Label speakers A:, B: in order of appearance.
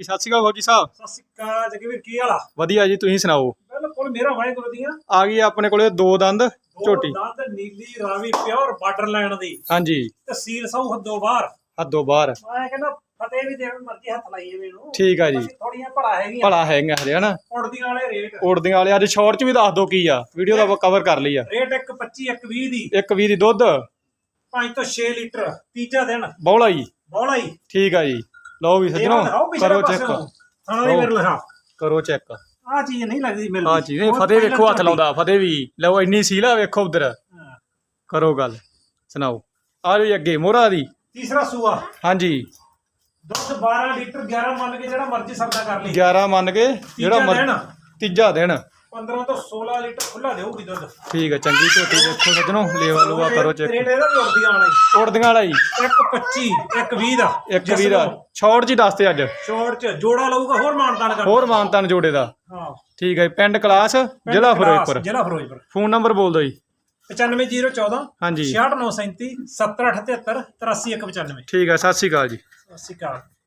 A: ਸਤਿ ਸ਼੍ਰੀ ਅਕਾਲ ਫੌਜੀ ਸਾਹਿਬ।
B: ਸਤਿ ਸ਼੍ਰੀ ਅਕਾਲ ਜਗਵੀਰ ਕੀ ਹਾਲ ਆ?
A: ਵਧੀਆ ਜੀ ਤੁਸੀਂ ਸੁਣਾਓ?
B: ਬਿਲਕੁਲ ਮੇਰਾ ਵਾਹਿਗੁਰੂ ਦੀਆਂ
A: ਆ ਗਈ ਆਪਣੇ ਕੋਲੇ ਦੋ ਦੰਦ ਝੋਟੀ।
B: ਦੰਦ ਨੀਲੀ ਰਾਵੀ ਪਿਓਰ ਬਾਰਡਰ ਲਾਈਨ ਦੀ।
A: ਹਾਂਜੀ।
B: ਤਹਿਸੀਲ ਸੌ ਹੱਦੋਂ ਬਾਹਰ।
A: ਹੱਦੋਂ ਬਾਹਰ।
B: ਮੈਂ ਕਹਿੰਦਾ ਫਤਿਹ ਵੀ ਦੇਣ ਮਰਜ਼ੀ ਹੱਥ ਲਾਈਏ ਮੈਨੂੰ
A: ਠੀਕ ਆ ਜੀ।
B: ਥੋੜੀਆਂ ਭੜਾ ਹੈਗੀਆਂ।
A: ਭਲਾ ਹੈਗਾ ਹਰੇ ਹਨਾ?
B: ਉੜਦੀਆਂ ਵਾਲੇ ਰੇਟ
A: ਉੜਦੀਆਂ ਵਾਲੇ ਅੱਜ ਸ਼ਾਰਟ ਚ ਵੀ ਦੱਸ ਦੋ ਕੀ ਆ। ਵੀਡੀਓ ਦਾ ਕਵਰ ਕਰ ਲਈ ਆ।
B: ਰੇਟ ਇੱਕ 25 ਇੱਕ 20 ਦੀ।
A: ਇੱਕ ਵੀਹ ਦੀ ਦੁੱਧ।
B: 5 ਤੋਂ 6 ਲੀਟਰ ਤੀਜਾ ਦਿਨ।
A: ਬੌਲਾ ਜੀ।
B: ਬੋਲਾ ਹੀ
A: ਠੀਕ ਆ ਜੀ। ਲਓ ਵੀ ਸੱਜਣੋ ਕਰੋ ਚੈੱਕ
B: ਹਾਂ ਵੀ ਮੇਰੇ ਲਿਖਾ
A: ਕਰੋ ਚੈੱਕ
B: ਆ ਚੀਜ਼ ਨਹੀਂ ਲੱਗਦੀ ਮਿਲਦੀ।
A: ਆ ਜੀ ਨਹੀਂ ਫਤਿਹ ਵੇਖੋ ਹੱਥ। ਲਾਉਂਦਾ ਫਤਿਹ ਵੀ। ਲਓ ਇੰਨੀ ਸੀਲਾ ਵੇਖੋ ਉਧਰ। ਕਰੋ ਗੱਲ ਸੁਣਾਓ। ਆ ਜੀ ਅੱਗੇ ਮੋਹਰਾ ਦੀ।
B: ਤੀਸਰਾ ਸੂਆ।
A: ਹਾਂਜੀ।
B: ਦੁੱਧ 12 ਲੀਟਰ 11 ਮੰਨ ਕੇ ਜਿਹੜਾ ਮਰਜ਼ੀ ਸੌਦਾ ਕਰ ਲਈ
A: 11 ਮੰਨ ਕੇ ਜਿਹੜਾ
B: ਤੀਜਾ ਦਿਨ।
A: ਮਰ- ਤੀਜਾ ਦਿਨ।
B: 15 ਤੋਂ 16 ਲੀਟਰ ਖੁੱਲਾ ਦੇਊਗੀ ਦੁੱਧ।
A: ਠੀਕ ਹੈ ਚੰਗੀ ਝੋਟੀ ਦੇਖੋ ਸੱਜਣੋ ਲੇਵਾ ਲੂਆ ਕਰੋ ਚੈੱਕ।
B: ਰੇਟ ਇਹਦਾ ਵੀ ਉੜਦੀਆਂ ਵਾਲਾ ਹੀ
A: ਉੜਦੀਆਂ ਵਾਲਾ ਜੀ।
B: ਇੱਕ 25 ਇੱਕ 20 ਦਾ
A: ਇੱਕ ਵੀਰ ਦਾ। ਸ਼ਾਰਟ ਜੀ ਦੱਸਦੇ ਅੱਜ।
B: ਸ਼ੋਰਟ ਚ ਜੋੜਾ ਲਊਗਾ ਹੋਰ ਮਾਨਤਾਨ ਕਰ
A: ਹੋਰ ਮਾਨਤਨ ਜੋੜੇ ਦਾ।
B: ਹਾਂ।
A: ਠੀਕ ਹੈ ਪਿੰਡ ਕਲਾਸ ਜ਼ਿਲ੍ਹਾ ਫਿਰੋਜ਼ਪੁਰ।
B: ਜ਼ਿਲ੍ਹਾ ਫਿਰੋਜ਼ਪੁਰ।
A: ਫੋਨ ਨੰਬਰ ਬੋਲ ਦਿਓ ਜੀ।
B: 95014
A: ਹਾਂਜੀ।
B: 68937 70873 83195
A: ਠੀਕ ਹੈ ਸਤਿ ਸ਼੍ਰੀ ਅਕਾਲ ਜੀ।
B: ਸਤਿ ਸ਼੍ਰੀ ਅਕਾਲ।